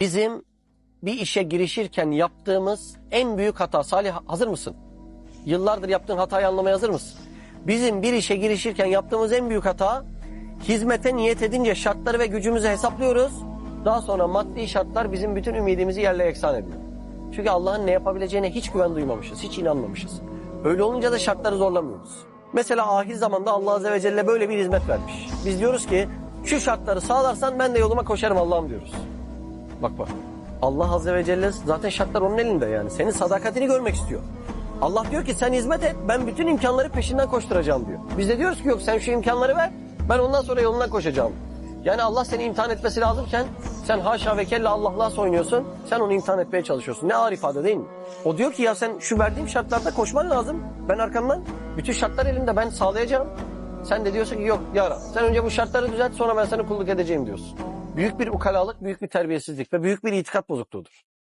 Bizim bir işe girişirken yaptığımız en büyük hata. Salih hazır mısın? Yıllardır yaptığın hatayı anlamaya hazır mısın? Bizim bir işe girişirken yaptığımız en büyük hata hizmete niyet edince şartları ve gücümüzü hesaplıyoruz. Daha sonra maddi şartlar bizim bütün ümidimizi yerle eksan ediyor. Çünkü Allah'ın ne yapabileceğine hiç güven duymamışız, hiç inanmamışız. Öyle olunca da şartları zorlamıyoruz. Mesela ahir zamanda Allah Azze ve Celle böyle bir hizmet vermiş. Biz diyoruz ki şu şartları sağlarsan ben de yoluma koşarım Allah'ım diyoruz. Bak bak. Allah Azze ve Celle zaten şartlar onun elinde yani. Senin sadakatini görmek istiyor. Allah diyor ki sen hizmet et ben bütün imkanları peşinden koşturacağım diyor. Biz de diyoruz ki yok sen şu imkanları ver ben ondan sonra yolundan koşacağım. Yani Allah seni imtihan etmesi lazımken sen haşa ve kella Allah'la oynuyorsun. Sen onu imtihan etmeye çalışıyorsun. Ne ağır ifade değil mi? O diyor ki ya sen şu verdiğim şartlarda koşman lazım. Ben arkamdan bütün şartlar elimde ben sağlayacağım. Sen de diyorsun ki yok ya Rab, sen önce bu şartları düzelt sonra ben sana kulluk edeceğim diyorsun. Büyük bir ukalalık, büyük bir terbiyesizlik ve büyük bir itikat bozukluğudur.